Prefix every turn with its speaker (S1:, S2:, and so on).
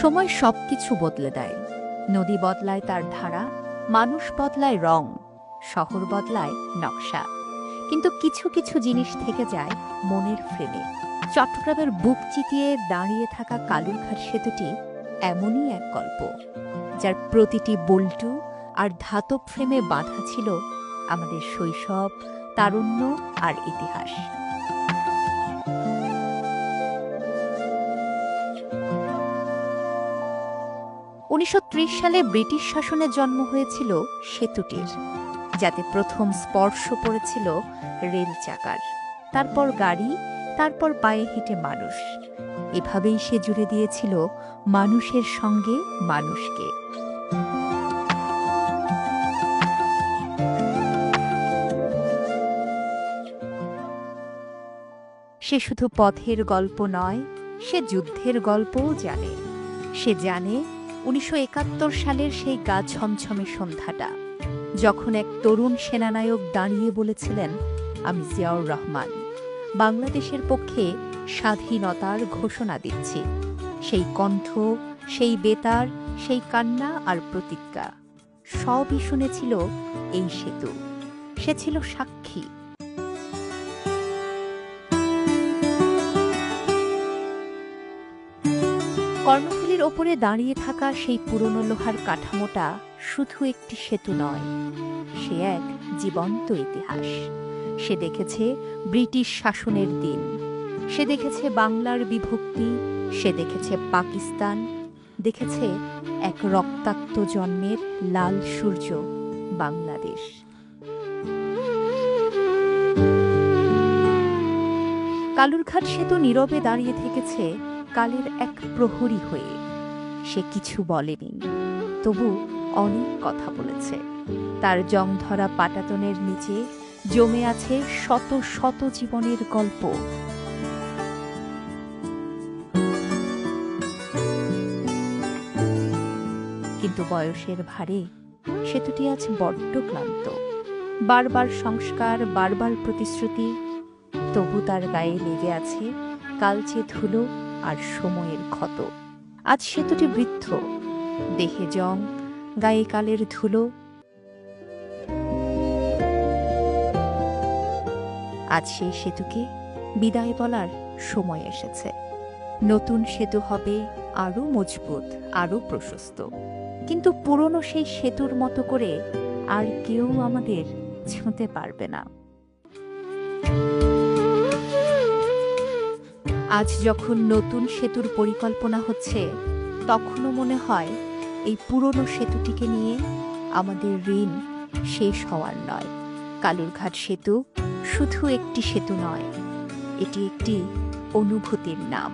S1: সময় সবকিছু বদলে দেয়। নদী বদলায় তার ধারা, মানুষ বদলায় রং, শহর বদলায় নকশা। কিন্তু কিছু কিছু জিনিস থেকে যায় মনের ফ্রেমে চট্টগ্রামের বুক চিতিয়ে দাঁড়িয়ে থাকা কালুরঘাট সেতুটি এমনই এক গল্প, যার প্রতিটি বল্টু আর ধাতব ফ্রেমে বাঁধা ছিল আমাদের শৈশব, তারুণ্য আর ইতিহাস। উনিশশো ত্রিশ সালে ব্রিটিশ শাসনের জন্ম হয়েছিল সেতুটির, যাতে প্রথম স্পর্শ পড়েছিল রেল চাকার। তারপর গাড়ি, তারপর পায়ে হেঁটে মানুষ। এভাবেই সে জুড়ে দিয়েছিল মানুষের সঙ্গে মানুষকে। সে শুধু পথের গল্প নয়, সে যুদ্ধের গল্পও জানে। সে জানে উনিশশো একাত্তর সালের সেই গা ছমছমে সন্ধ্যাটা, যখন এক তরুণ সেনানায়ক দাঁড়িয়ে বলেছিলেন, আমি জিয়াউর রহমান, বাংলাদেশের পক্ষে স্বাধীনতার ঘোষণা দিচ্ছি। সেই কণ্ঠ, সেই বেতার, সেই কান্না আর প্রতিজ্ঞা, সবই শুনেছিল এই সেতু। সে ছিল সাক্ষী। কর্ণফুলীর ওপরে দাঁড়িয়ে থাকা সেই পুরনো লোহার কাঠামোটা শুধু একটি সেতু নয়, সে এক জীবন্ত ইতিহাস। সে দেখেছে ব্রিটিশ শাসনের দিন, সে দেখেছে বাংলার বিভক্তি, সে দেখেছে পাকিস্তান, দেখেছে এক রক্তাক্ত জন্মের লাল সূর্য বাংলাদেশ। কালুরঘাট সেতু নীরবে দাঁড়িয়ে থেকেছে কালের এক প্রহরী হয়ে। সে কিছু বলেনি। তবু অনেক কথা বলেছে। তার জং ধরা পাটাতনের নিচে জমে আছে শত শত জীবনের গল্প। কিন্তু বয়সের ভারে সেতুটি আজ বড্ড ক্লান্ত। বারবার সংস্কার, বারবার প্রতিশ্রুতি, তবু তার গায়ে লেগে আছে কালচে ধুলো আর সময়ের ক্ষত। আজ সেতুটি বৃদ্ধ, দেহে জং, গায়ে কালের ধুলো। আজ সেই সেতুকে বিদায় বলার সময় এসেছে। নতুন সেতু হবে আরও মজবুত, আরও প্রশস্ত। কিন্তু পুরনো সেই সেতুর মতো করে আর কেউ আমাদের ছুঁতে পারবে না। আজ যখন নতুন সেতুর পরিকল্পনা হচ্ছে, তখনও মনে হয় এই পুরনো সেতুটিকে নিয়ে আমাদের ঋণ শেষ হওয়ার নয়। কালুরঘাট সেতু শুধু একটি সেতু নয়, এটি একটি অনুভূতির নাম।